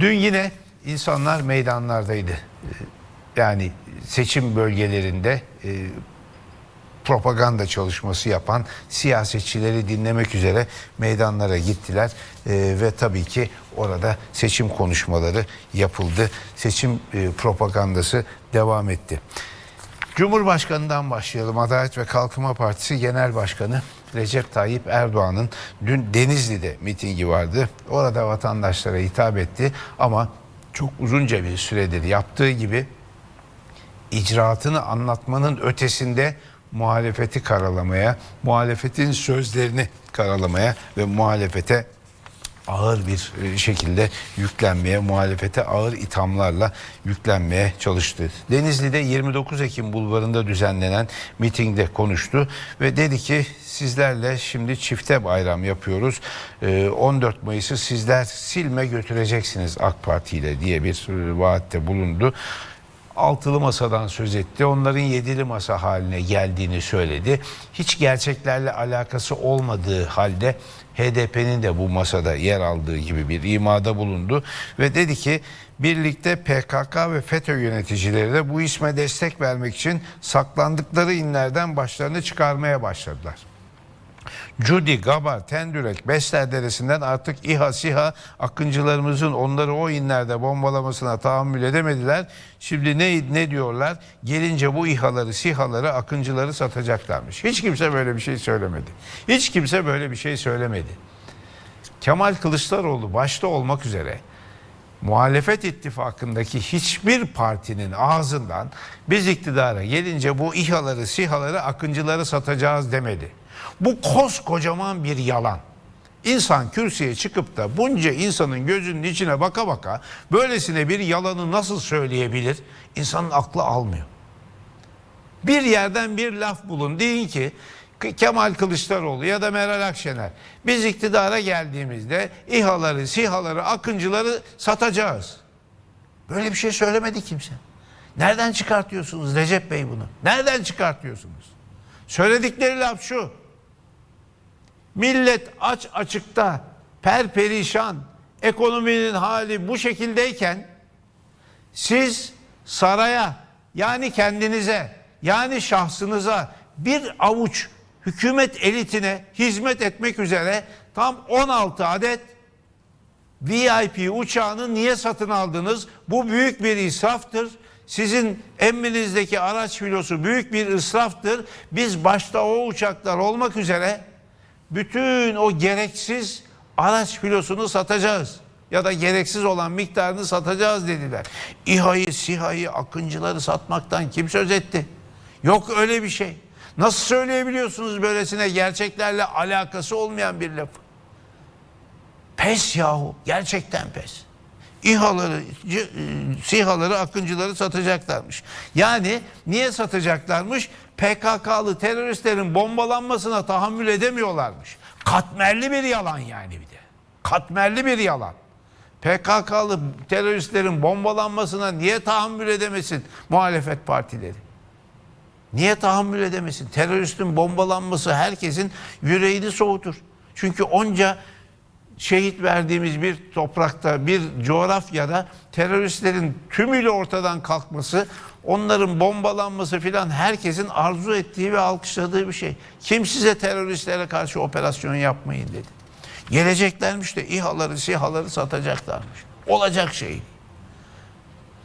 Dün yine insanlar meydanlardaydı. Yani seçim bölgelerinde e, propaganda çalışması yapan siyasetçileri dinlemek üzere meydanlara gittiler E, ve tabii ki orada seçim konuşmaları yapıldı. Seçim e, propagandası devam etti. Cumhurbaşkanından başlayalım. Adalet ve Kalkınma Partisi Genel Başkanı Recep Tayyip Erdoğan'ın dün Denizli'de mitingi vardı. Orada vatandaşlara hitap etti ama çok uzunca bir süredir yaptığı gibi icraatını anlatmanın ötesinde muhalefeti karalamaya, muhalefetin sözlerini karalamaya ve muhalefete ağır bir e, şekilde yüklenmeye, muhalefete ağır ithamlarla yüklenmeye çalıştı. Denizli'de 29 Ekim bulvarında düzenlenen mitingde konuştu ve dedi ki sizlerle şimdi çifte bayram yapıyoruz. Ee, 14 Mayıs'ı sizler silme götüreceksiniz AK Parti ile diye bir e, vaatte bulundu altılı masadan söz etti. Onların yedili masa haline geldiğini söyledi. Hiç gerçeklerle alakası olmadığı halde HDP'nin de bu masada yer aldığı gibi bir imada bulundu ve dedi ki birlikte PKK ve FETÖ yöneticileri de bu isme destek vermek için saklandıkları inlerden başlarını çıkarmaya başladılar. Cudi, Gabar, Tendürek, Besler Deresi'nden artık İHA, SİHA akıncılarımızın onları o inlerde bombalamasına tahammül edemediler. Şimdi ne, ne diyorlar? Gelince bu İHA'ları, SİHA'ları, akıncıları satacaklarmış. Hiç kimse böyle bir şey söylemedi. Hiç kimse böyle bir şey söylemedi. Kemal Kılıçdaroğlu başta olmak üzere muhalefet ittifakındaki hiçbir partinin ağzından biz iktidara gelince bu İHA'ları, SİHA'ları, akıncıları satacağız demedi. Bu koskocaman bir yalan. İnsan kürsüye çıkıp da bunca insanın gözünün içine baka baka böylesine bir yalanı nasıl söyleyebilir? İnsanın aklı almıyor. Bir yerden bir laf bulun. Deyin ki Kemal Kılıçdaroğlu ya da Meral Akşener biz iktidara geldiğimizde İHA'ları, SİHA'ları, Akıncıları satacağız. Böyle bir şey söylemedi kimse. Nereden çıkartıyorsunuz Recep Bey bunu? Nereden çıkartıyorsunuz? Söyledikleri laf şu. Millet aç açıkta, perperişan, ekonominin hali bu şekildeyken siz saraya yani kendinize yani şahsınıza bir avuç hükümet elitine hizmet etmek üzere tam 16 adet VIP uçağını niye satın aldınız? Bu büyük bir israftır. Sizin emrinizdeki araç filosu büyük bir israftır. Biz başta o uçaklar olmak üzere bütün o gereksiz araç filosunu satacağız. Ya da gereksiz olan miktarını satacağız dediler. İHA'yı, SİHA'yı, akıncıları satmaktan kim söz etti? Yok öyle bir şey. Nasıl söyleyebiliyorsunuz böylesine gerçeklerle alakası olmayan bir lafı? Pes yahu. Gerçekten pes. İHA'ları, e, SİHA'ları, akıncıları satacaklarmış. Yani niye satacaklarmış? PKK'lı teröristlerin bombalanmasına tahammül edemiyorlarmış. Katmerli bir yalan yani bir de. Katmerli bir yalan. PKK'lı teröristlerin bombalanmasına niye tahammül edemesin muhalefet partileri? Niye tahammül edemesin? Teröristin bombalanması herkesin yüreğini soğutur. Çünkü onca şehit verdiğimiz bir toprakta, bir coğrafyada teröristlerin tümüyle ortadan kalkması, onların bombalanması filan herkesin arzu ettiği ve alkışladığı bir şey. Kim size teröristlere karşı operasyon yapmayın dedi. Geleceklermiş de İHA'ları, SİHA'ları satacaklarmış. Olacak şey.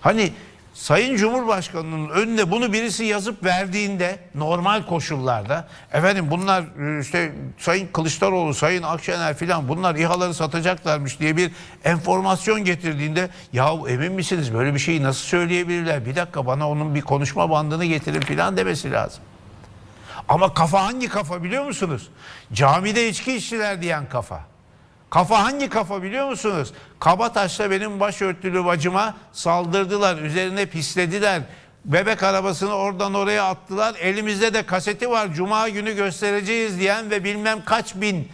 Hani Sayın Cumhurbaşkanı'nın önüne bunu birisi yazıp verdiğinde normal koşullarda efendim bunlar e, işte Sayın Kılıçdaroğlu, Sayın Akşener filan bunlar İHA'ları satacaklarmış diye bir enformasyon getirdiğinde yahu emin misiniz böyle bir şeyi nasıl söyleyebilirler? Bir dakika bana onun bir konuşma bandını getirin filan demesi lazım. Ama kafa hangi kafa biliyor musunuz? Camide içki içtiler diyen kafa. Kafa hangi kafa biliyor musunuz? Kabataş'ta benim başörtülü bacıma saldırdılar. Üzerine pislediler. Bebek arabasını oradan oraya attılar. Elimizde de kaseti var. Cuma günü göstereceğiz diyen ve bilmem kaç bin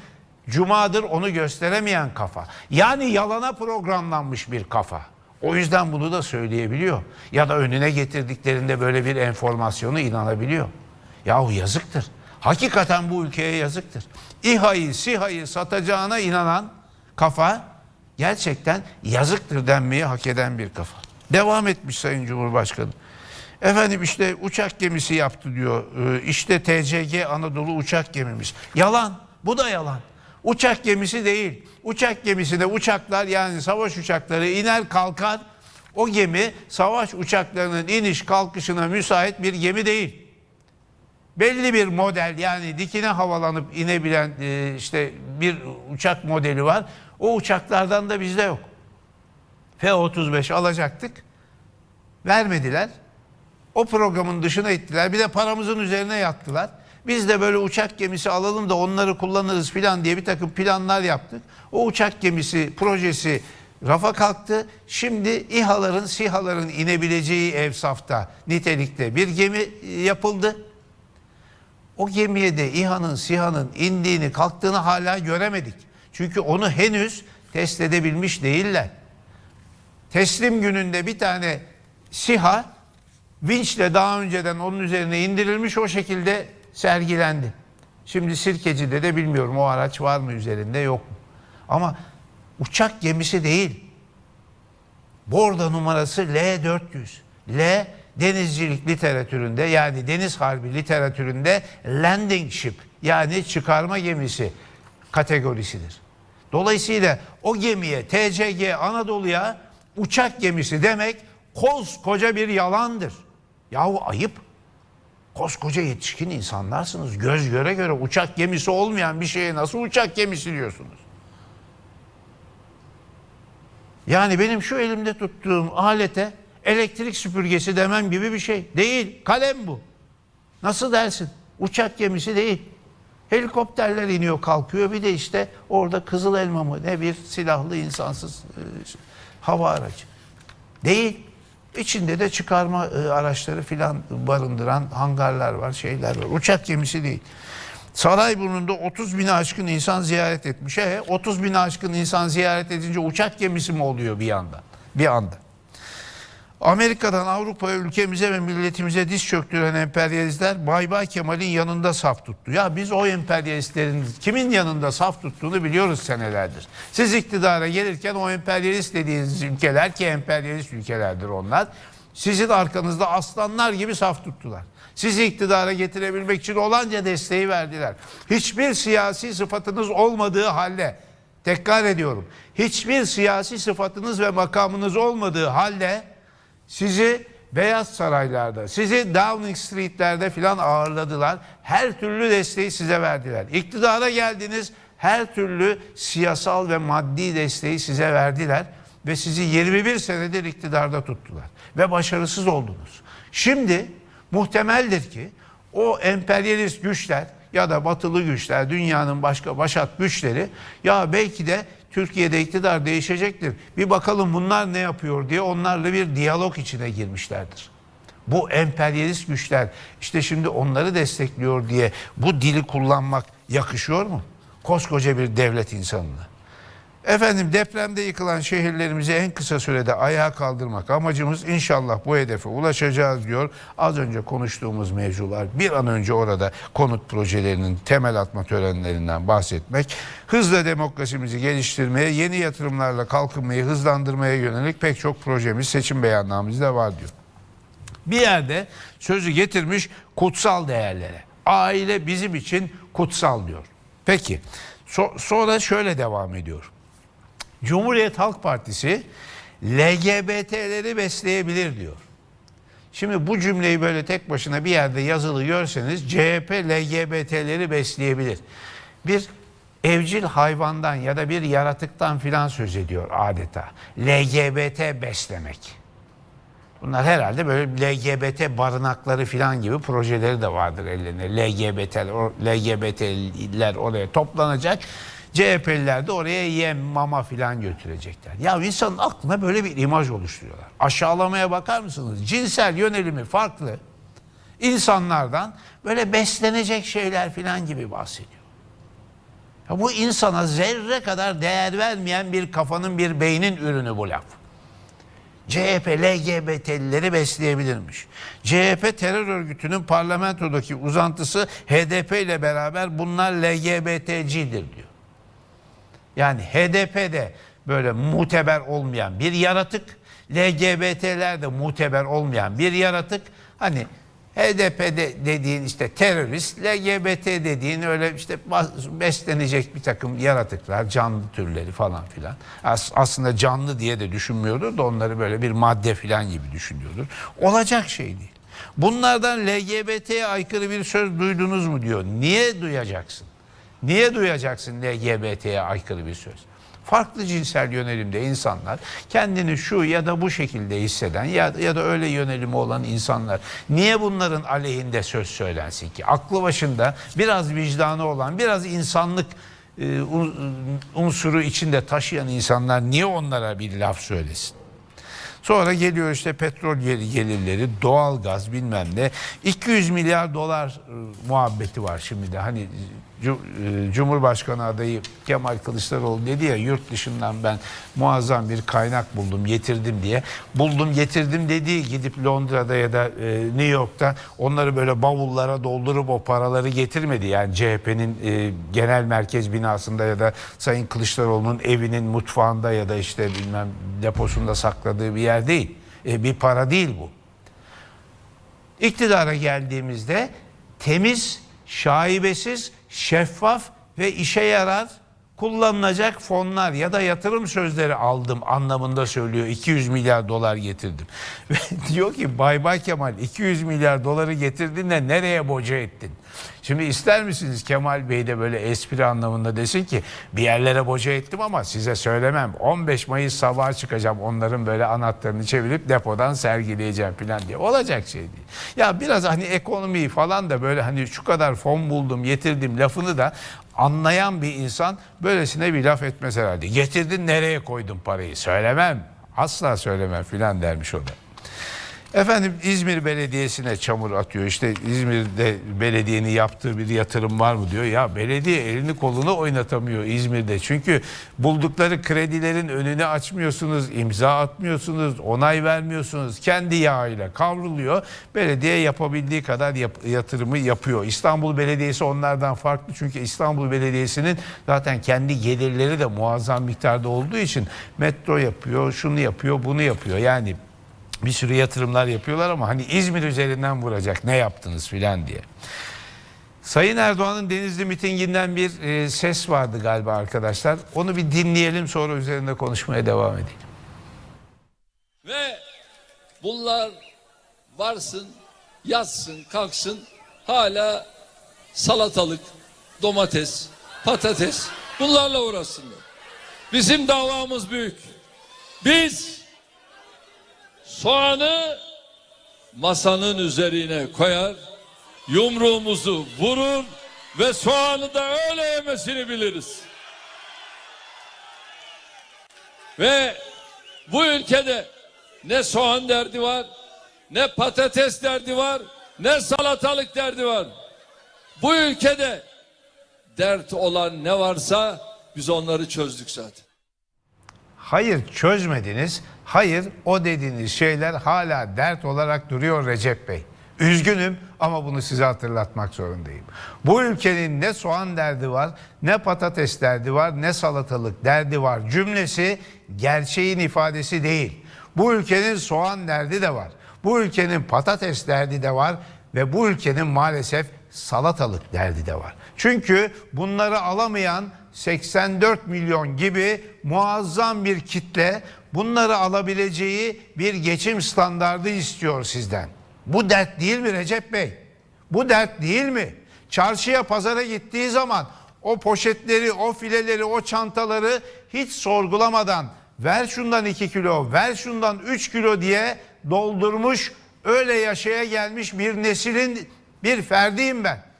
cumadır onu gösteremeyen kafa. Yani yalana programlanmış bir kafa. O yüzden bunu da söyleyebiliyor. Ya da önüne getirdiklerinde böyle bir enformasyonu inanabiliyor. Yahu yazıktır. Hakikaten bu ülkeye yazıktır. İHA'yı, SİHA'yı satacağına inanan kafa gerçekten yazıktır denmeyi hak eden bir kafa. Devam etmiş Sayın Cumhurbaşkanı. Efendim işte uçak gemisi yaptı diyor. Ee, İşte TCG Anadolu uçak gemimiz. Yalan. Bu da yalan. Uçak gemisi değil. Uçak gemisinde uçaklar yani savaş uçakları iner kalkar. O gemi savaş uçaklarının iniş kalkışına müsait bir gemi değil belli bir model yani dikine havalanıp inebilen e, işte bir uçak modeli var. O uçaklardan da bizde yok. F-35 alacaktık. Vermediler. O programın dışına ittiler. Bir de paramızın üzerine yattılar. Biz de böyle uçak gemisi alalım da onları kullanırız filan diye bir takım planlar yaptık. O uçak gemisi projesi rafa kalktı. Şimdi İHA'ların, SİHA'ların inebileceği evsafta nitelikte bir gemi yapıldı. O gemiye de İHA'nın, SİHA'nın indiğini, kalktığını hala göremedik. Çünkü onu henüz test edebilmiş değiller. Teslim gününde bir tane SİHA vinçle daha önceden onun üzerine indirilmiş o şekilde sergilendi. Şimdi Sirkeci'de de bilmiyorum o araç var mı üzerinde yok mu. Ama uçak gemisi değil. Bordo numarası L400. L denizcilik literatüründe yani deniz harbi literatüründe landing ship yani çıkarma gemisi kategorisidir. Dolayısıyla o gemiye TCG Anadolu'ya uçak gemisi demek koskoca bir yalandır. Yahu ayıp. Koskoca yetişkin insanlarsınız. Göz göre göre uçak gemisi olmayan bir şeye nasıl uçak gemisi diyorsunuz? Yani benim şu elimde tuttuğum alete elektrik süpürgesi demem gibi bir şey. Değil. Kalem bu. Nasıl dersin? Uçak gemisi değil. Helikopterler iniyor kalkıyor. Bir de işte orada kızıl elma mı ne bir silahlı insansız e, hava aracı. Değil. İçinde de çıkarma e, araçları filan barındıran hangarlar var, şeyler var. Uçak gemisi değil. Sarayburnu'nda 30 bin aşkın insan ziyaret etmiş. E, 30 bin aşkın insan ziyaret edince uçak gemisi mi oluyor bir anda? Bir anda. Amerika'dan Avrupa'ya ülkemize ve milletimize diz çöktüren emperyalistler Bay Bay Kemal'in yanında saf tuttu. Ya biz o emperyalistlerin kimin yanında saf tuttuğunu biliyoruz senelerdir. Siz iktidara gelirken o emperyalist dediğiniz ülkeler ki emperyalist ülkelerdir onlar. Sizin arkanızda aslanlar gibi saf tuttular. Sizi iktidara getirebilmek için olanca desteği verdiler. Hiçbir siyasi sıfatınız olmadığı halde tekrar ediyorum. Hiçbir siyasi sıfatınız ve makamınız olmadığı halde sizi Beyaz Saraylarda, sizi Downing Street'lerde filan ağırladılar. Her türlü desteği size verdiler. İktidara geldiniz, her türlü siyasal ve maddi desteği size verdiler ve sizi 21 senedir iktidarda tuttular ve başarısız oldunuz. Şimdi muhtemeldir ki o emperyalist güçler ya da batılı güçler, dünyanın başka başat güçleri ya belki de Türkiye'de iktidar değişecektir. Bir bakalım bunlar ne yapıyor diye onlarla bir diyalog içine girmişlerdir. Bu emperyalist güçler işte şimdi onları destekliyor diye bu dili kullanmak yakışıyor mu? Koskoca bir devlet insanına. Efendim depremde yıkılan şehirlerimizi en kısa sürede ayağa kaldırmak amacımız inşallah bu hedefe ulaşacağız diyor. Az önce konuştuğumuz mevzular bir an önce orada konut projelerinin temel atma törenlerinden bahsetmek. Hızla demokrasimizi geliştirmeye, yeni yatırımlarla kalkınmayı hızlandırmaya yönelik pek çok projemiz seçim beyannamemizde var diyor. Bir yerde sözü getirmiş kutsal değerlere. Aile bizim için kutsal diyor. Peki so- sonra şöyle devam ediyor. Cumhuriyet Halk Partisi LGBT'leri besleyebilir diyor. Şimdi bu cümleyi böyle tek başına bir yerde yazılı görseniz CHP LGBT'leri besleyebilir. Bir evcil hayvandan ya da bir yaratıktan filan söz ediyor adeta. LGBT beslemek. Bunlar herhalde böyle LGBT barınakları filan gibi projeleri de vardır ellerinde. LGBT, LGBT'ler oraya toplanacak. CHP'liler de oraya yem, mama filan götürecekler. Ya insanın aklına böyle bir imaj oluşturuyorlar. Aşağılamaya bakar mısınız? Cinsel yönelimi farklı insanlardan böyle beslenecek şeyler filan gibi bahsediyor. Ya bu insana zerre kadar değer vermeyen bir kafanın bir beynin ürünü bu laf. CHP LGBT'lileri besleyebilirmiş. CHP terör örgütünün parlamentodaki uzantısı HDP ile beraber bunlar LGBT'cidir diyor. Yani HDP'de böyle muteber olmayan bir yaratık. LGBT'ler de muteber olmayan bir yaratık. Hani HDP de dediğin işte terörist, LGBT dediğin öyle işte beslenecek bir takım yaratıklar, canlı türleri falan filan. As- aslında canlı diye de düşünmüyordur da onları böyle bir madde filan gibi düşünüyordur. Olacak şey değil. Bunlardan LGBT'ye aykırı bir söz duydunuz mu diyor. Niye duyacaksın? Niye duyacaksın LGBT'ye aykırı bir söz? Farklı cinsel yönelimde insanlar kendini şu ya da bu şekilde hisseden ya, ya da öyle yönelimi olan insanlar niye bunların aleyhinde söz söylensin ki? Aklı başında biraz vicdanı olan biraz insanlık e, un- unsuru içinde taşıyan insanlar niye onlara bir laf söylesin? Sonra geliyor işte petrol gel- gelirleri, doğalgaz bilmem ne. 200 milyar dolar e, muhabbeti var şimdi de. Hani Cumhurbaşkanı adayı Kemal Kılıçdaroğlu dedi ya yurt dışından ben muazzam bir kaynak buldum getirdim diye. Buldum getirdim dediği gidip Londra'da ya da e, New York'ta onları böyle bavullara doldurup o paraları getirmedi. Yani CHP'nin e, genel merkez binasında ya da Sayın Kılıçdaroğlu'nun evinin mutfağında ya da işte bilmem deposunda sakladığı bir yer değil. E, bir para değil bu. İktidara geldiğimizde temiz, şaibesiz, şeffaf ve işe yarar kullanılacak fonlar ya da yatırım sözleri aldım anlamında söylüyor. 200 milyar dolar getirdim. Ve diyor ki Bay Bay Kemal 200 milyar doları getirdin de nereye boca ettin? Şimdi ister misiniz Kemal Bey de böyle espri anlamında desin ki bir yerlere boca ettim ama size söylemem. 15 Mayıs sabahı çıkacağım onların böyle anahtarını çevirip depodan sergileyeceğim falan diye. Olacak şey değil. Ya biraz hani ekonomiyi falan da böyle hani şu kadar fon buldum getirdim lafını da anlayan bir insan böylesine bir laf etmez herhalde. Getirdin nereye koydun parayı söylemem. Asla söylemem filan dermiş o da. Efendim İzmir Belediyesi'ne çamur atıyor. İşte İzmir'de belediyenin yaptığı bir yatırım var mı diyor. Ya belediye elini kolunu oynatamıyor İzmir'de. Çünkü buldukları kredilerin önünü açmıyorsunuz, imza atmıyorsunuz, onay vermiyorsunuz. Kendi yağıyla kavruluyor. Belediye yapabildiği kadar yap- yatırımı yapıyor. İstanbul Belediyesi onlardan farklı. Çünkü İstanbul Belediyesi'nin zaten kendi gelirleri de muazzam miktarda olduğu için metro yapıyor, şunu yapıyor, bunu yapıyor. Yani bir sürü yatırımlar yapıyorlar ama hani İzmir üzerinden vuracak ne yaptınız filan diye. Sayın Erdoğan'ın Denizli mitinginden bir e, ses vardı galiba arkadaşlar. Onu bir dinleyelim sonra üzerinde konuşmaya devam edelim. Ve bunlar varsın, yatsın, kalksın hala salatalık, domates, patates bunlarla uğraşsınlar. Bizim davamız büyük. Biz soğanı masanın üzerine koyar, yumruğumuzu vurur ve soğanı da öyle yemesini biliriz. Ve bu ülkede ne soğan derdi var, ne patates derdi var, ne salatalık derdi var. Bu ülkede dert olan ne varsa biz onları çözdük zaten. Hayır çözmediniz. Hayır o dediğiniz şeyler hala dert olarak duruyor Recep Bey. Üzgünüm ama bunu size hatırlatmak zorundayım. Bu ülkenin ne soğan derdi var, ne patates derdi var, ne salatalık derdi var. Cümlesi gerçeğin ifadesi değil. Bu ülkenin soğan derdi de var. Bu ülkenin patates derdi de var ve bu ülkenin maalesef salatalık derdi de var. Çünkü bunları alamayan 84 milyon gibi muazzam bir kitle bunları alabileceği bir geçim standardı istiyor sizden. Bu dert değil mi Recep Bey? Bu dert değil mi? Çarşıya pazara gittiği zaman o poşetleri, o fileleri, o çantaları hiç sorgulamadan ver şundan 2 kilo, ver şundan 3 kilo diye doldurmuş, öyle yaşaya gelmiş bir neslin bir ferdiyim ben.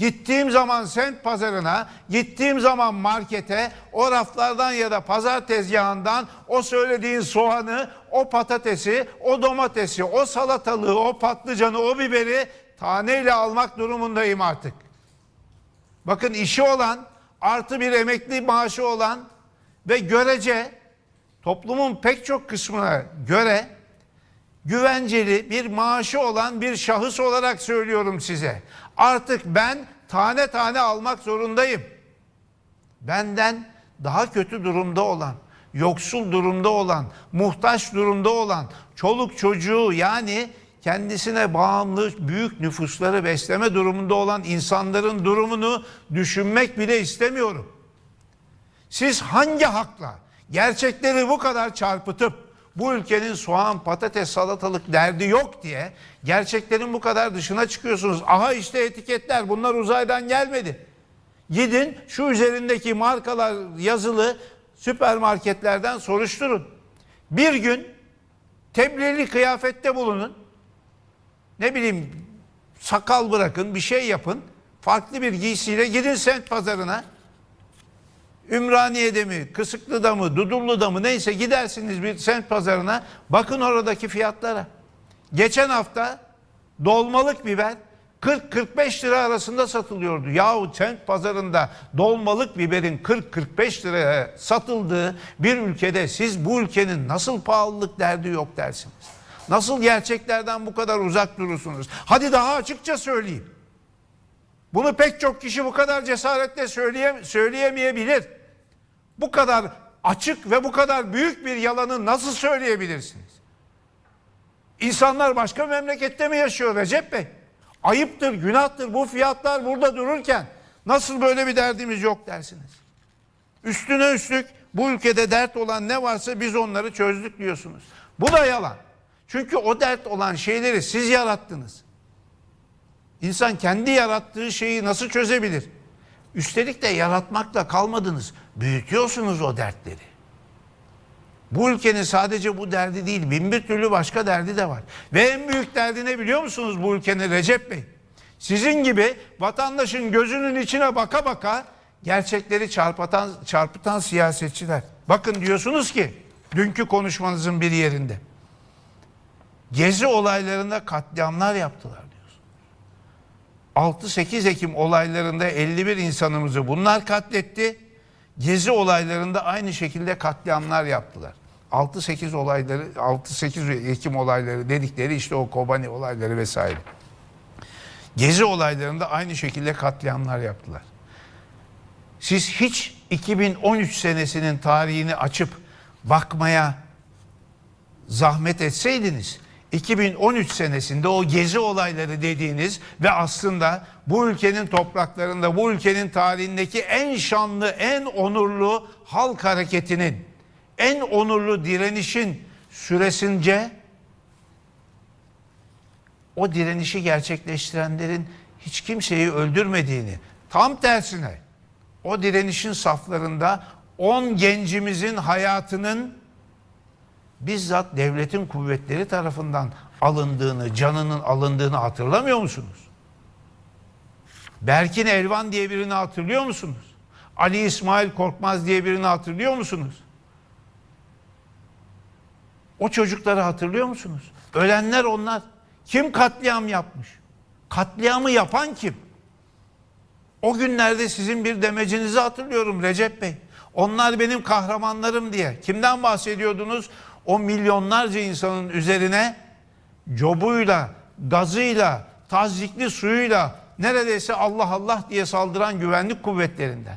Gittiğim zaman semt pazarına, gittiğim zaman markete, o raflardan ya da pazar tezgahından o söylediğin soğanı, o patatesi, o domatesi, o salatalığı, o patlıcanı, o biberi taneyle almak durumundayım artık. Bakın işi olan, artı bir emekli maaşı olan ve görece toplumun pek çok kısmına göre güvenceli bir maaşı olan bir şahıs olarak söylüyorum size. Artık ben tane tane almak zorundayım. Benden daha kötü durumda olan, yoksul durumda olan, muhtaç durumda olan, çoluk çocuğu yani kendisine bağımlı büyük nüfusları besleme durumunda olan insanların durumunu düşünmek bile istemiyorum. Siz hangi hakla gerçekleri bu kadar çarpıtıp bu ülkenin soğan, patates, salatalık derdi yok diye gerçeklerin bu kadar dışına çıkıyorsunuz. Aha işte etiketler bunlar uzaydan gelmedi. Gidin şu üzerindeki markalar yazılı süpermarketlerden soruşturun. Bir gün tebliğli kıyafette bulunun. Ne bileyim sakal bırakın bir şey yapın. Farklı bir giysiyle gidin semt pazarına. Ümraniye'de mi, Kısıklı'da mı, Dudullu'da mı neyse gidersiniz bir semt pazarına. Bakın oradaki fiyatlara. Geçen hafta dolmalık biber 40-45 lira arasında satılıyordu. Yahu semt pazarında dolmalık biberin 40-45 liraya satıldığı bir ülkede siz bu ülkenin nasıl pahalılık derdi yok dersiniz. Nasıl gerçeklerden bu kadar uzak durursunuz? Hadi daha açıkça söyleyeyim. Bunu pek çok kişi bu kadar cesaretle söyleye, söyleyemeyebilir. Bu kadar açık ve bu kadar büyük bir yalanı nasıl söyleyebilirsiniz? İnsanlar başka memlekette mi yaşıyor Recep Bey? Ayıptır, günahtır bu fiyatlar burada dururken nasıl böyle bir derdimiz yok dersiniz. Üstüne üstlük bu ülkede dert olan ne varsa biz onları çözdük diyorsunuz. Bu da yalan. Çünkü o dert olan şeyleri siz yarattınız. İnsan kendi yarattığı şeyi nasıl çözebilir? Üstelik de yaratmakla kalmadınız. Büyütüyorsunuz o dertleri. Bu ülkenin sadece bu derdi değil, bin bir türlü başka derdi de var. Ve en büyük derdi ne biliyor musunuz bu ülkenin Recep Bey? Sizin gibi vatandaşın gözünün içine baka baka gerçekleri çarpıtan, çarpıtan siyasetçiler. Bakın diyorsunuz ki dünkü konuşmanızın bir yerinde. Gezi olaylarında katliamlar yaptılar. 6-8 Ekim olaylarında 51 insanımızı bunlar katletti. Gezi olaylarında aynı şekilde katliamlar yaptılar. 6-8 olayları 6-8 Ekim olayları dedikleri işte o Kobani olayları vesaire. Gezi olaylarında aynı şekilde katliamlar yaptılar. Siz hiç 2013 senesinin tarihini açıp bakmaya zahmet etseydiniz 2013 senesinde o gezi olayları dediğiniz ve aslında bu ülkenin topraklarında bu ülkenin tarihindeki en şanlı en onurlu halk hareketinin en onurlu direnişin süresince o direnişi gerçekleştirenlerin hiç kimseyi öldürmediğini tam tersine o direnişin saflarında 10 gencimizin hayatının bizzat devletin kuvvetleri tarafından alındığını, canının alındığını hatırlamıyor musunuz? Berkin Elvan diye birini hatırlıyor musunuz? Ali İsmail Korkmaz diye birini hatırlıyor musunuz? O çocukları hatırlıyor musunuz? Ölenler onlar. Kim katliam yapmış? Katliamı yapan kim? O günlerde sizin bir demecinizi hatırlıyorum Recep Bey. Onlar benim kahramanlarım diye. Kimden bahsediyordunuz? O milyonlarca insanın üzerine cobuyla, gazıyla, tazikli suyuyla neredeyse Allah Allah diye saldıran güvenlik kuvvetlerinden.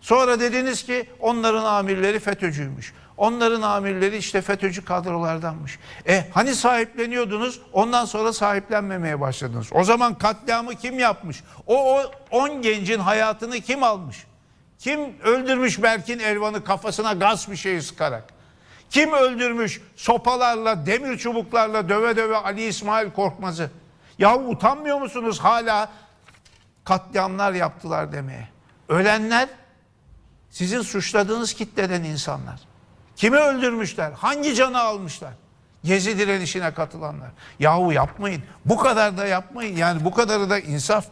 Sonra dediniz ki onların amirleri FETÖ'cüymüş. Onların amirleri işte FETÖ'cü kadrolardanmış. E hani sahipleniyordunuz ondan sonra sahiplenmemeye başladınız. O zaman katliamı kim yapmış? O 10 gencin hayatını kim almış? Kim öldürmüş Berkin Elvan'ı kafasına gaz bir şey sıkarak? Kim öldürmüş sopalarla, demir çubuklarla döve döve Ali İsmail Korkmaz'ı? Ya utanmıyor musunuz hala katliamlar yaptılar demeye? Ölenler sizin suçladığınız kitleden insanlar. Kimi öldürmüşler? Hangi canı almışlar? Gezi direnişine katılanlar. Yahu yapmayın. Bu kadar da yapmayın. Yani bu kadarı da insaf.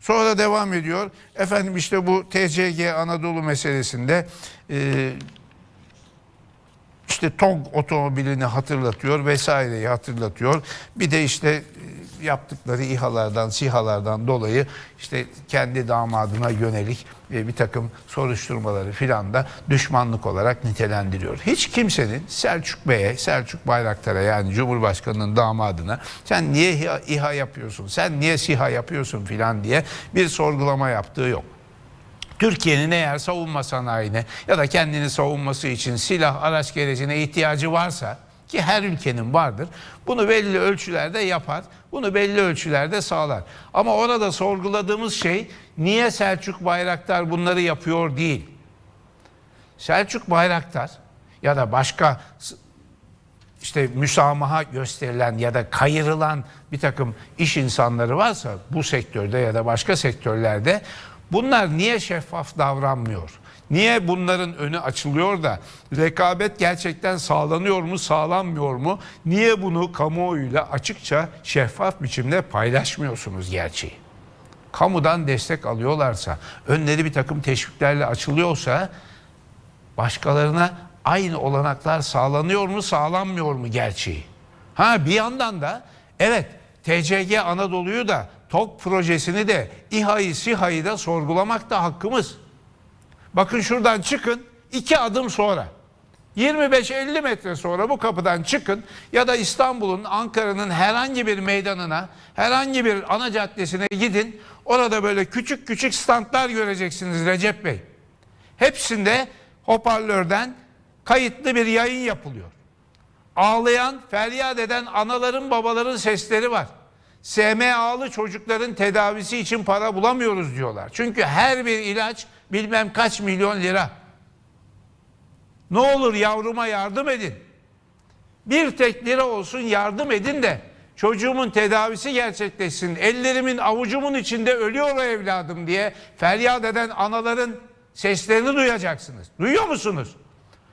Sonra devam ediyor. Efendim işte bu TCG Anadolu meselesinde e, işte TOG otomobilini hatırlatıyor vesaireyi hatırlatıyor. Bir de işte e, yaptıkları İHA'lardan, SİHA'lardan dolayı işte kendi damadına yönelik e, bir takım soruşturmaları filan da düşmanlık olarak nitelendiriyor. Hiç kimsenin Selçuk Bey'e, Selçuk Bayraktar'a yani Cumhurbaşkanı'nın damadına sen niye İHA, yapıyorsun, sen niye SİHA yapıyorsun filan diye bir sorgulama yaptığı yok. Türkiye'nin eğer savunma sanayine ya da kendini savunması için silah, araç gerecine ihtiyacı varsa ki her ülkenin vardır. Bunu belli ölçülerde yapar. Bunu belli ölçülerde sağlar. Ama orada sorguladığımız şey niye Selçuk Bayraktar bunları yapıyor değil. Selçuk Bayraktar ya da başka işte müsamaha gösterilen ya da kayırılan bir takım iş insanları varsa bu sektörde ya da başka sektörlerde bunlar niye şeffaf davranmıyor? Niye bunların önü açılıyor da rekabet gerçekten sağlanıyor mu sağlanmıyor mu? Niye bunu kamuoyuyla açıkça şeffaf biçimde paylaşmıyorsunuz gerçeği? Kamudan destek alıyorlarsa, önleri bir takım teşviklerle açılıyorsa başkalarına aynı olanaklar sağlanıyor mu sağlanmıyor mu gerçeği. Ha bir yandan da evet TCG Anadolu'yu da TOK projesini de İHA'yı SİHA'yı da sorgulamak da hakkımız. Bakın şuradan çıkın iki adım sonra. 25-50 metre sonra bu kapıdan çıkın ya da İstanbul'un, Ankara'nın herhangi bir meydanına, herhangi bir ana caddesine gidin. Orada böyle küçük küçük standlar göreceksiniz Recep Bey. Hepsinde hoparlörden kayıtlı bir yayın yapılıyor. Ağlayan, feryat eden anaların babaların sesleri var. SMA'lı çocukların tedavisi için para bulamıyoruz diyorlar. Çünkü her bir ilaç bilmem kaç milyon lira. Ne olur yavruma yardım edin. Bir tek lira olsun yardım edin de çocuğumun tedavisi gerçekleşsin. Ellerimin avucumun içinde ölüyor o evladım diye feryat eden anaların seslerini duyacaksınız. Duyuyor musunuz?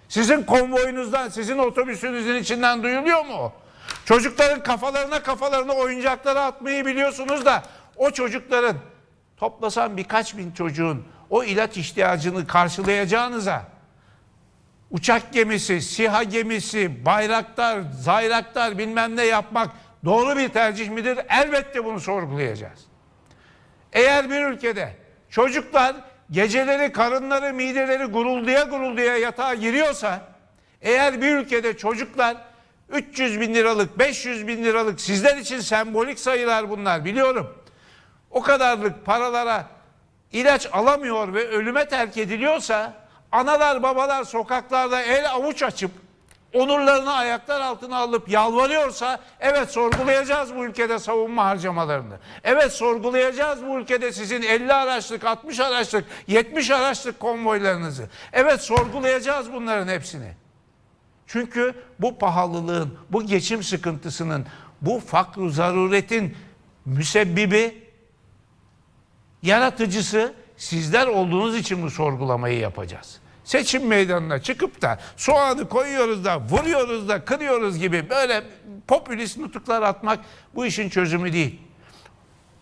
Sizin konvoyunuzdan, sizin otobüsünüzün içinden duyuluyor mu o? Çocukların kafalarına kafalarına oyuncakları atmayı biliyorsunuz da o çocukların toplasan birkaç bin çocuğun o ilaç ihtiyacını karşılayacağınıza uçak gemisi, SİHA gemisi, bayraktar, zayraktar bilmem ne yapmak doğru bir tercih midir? Elbette bunu sorgulayacağız. Eğer bir ülkede çocuklar geceleri karınları mideleri gurulduya gurulduya yatağa giriyorsa eğer bir ülkede çocuklar 300 bin liralık 500 bin liralık sizler için sembolik sayılar bunlar biliyorum. O kadarlık paralara ilaç alamıyor ve ölüme terk ediliyorsa analar babalar sokaklarda el avuç açıp onurlarını ayaklar altına alıp yalvarıyorsa evet sorgulayacağız bu ülkede savunma harcamalarını. Evet sorgulayacağız bu ülkede sizin 50 araçlık, 60 araçlık, 70 araçlık konvoylarınızı. Evet sorgulayacağız bunların hepsini. Çünkü bu pahalılığın, bu geçim sıkıntısının, bu fakr zaruretin müsebbibi, yaratıcısı sizler olduğunuz için bu sorgulamayı yapacağız. Seçim meydanına çıkıp da soğanı koyuyoruz da vuruyoruz da kırıyoruz gibi böyle popülist nutuklar atmak bu işin çözümü değil.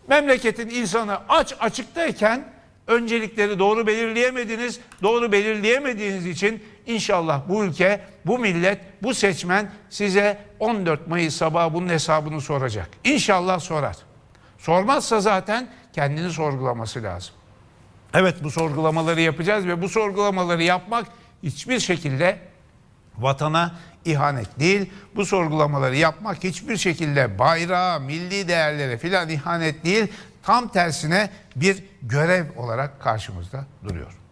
Memleketin insanı aç açıktayken öncelikleri doğru belirleyemediniz. Doğru belirleyemediğiniz için inşallah bu ülke, bu millet, bu seçmen size 14 Mayıs sabahı bunun hesabını soracak. İnşallah sorar. Sormazsa zaten kendini sorgulaması lazım. Evet bu sorgulamaları yapacağız ve bu sorgulamaları yapmak hiçbir şekilde vatana ihanet değil. Bu sorgulamaları yapmak hiçbir şekilde bayrağa, milli değerlere filan ihanet değil. Tam tersine bir görev olarak karşımızda duruyor.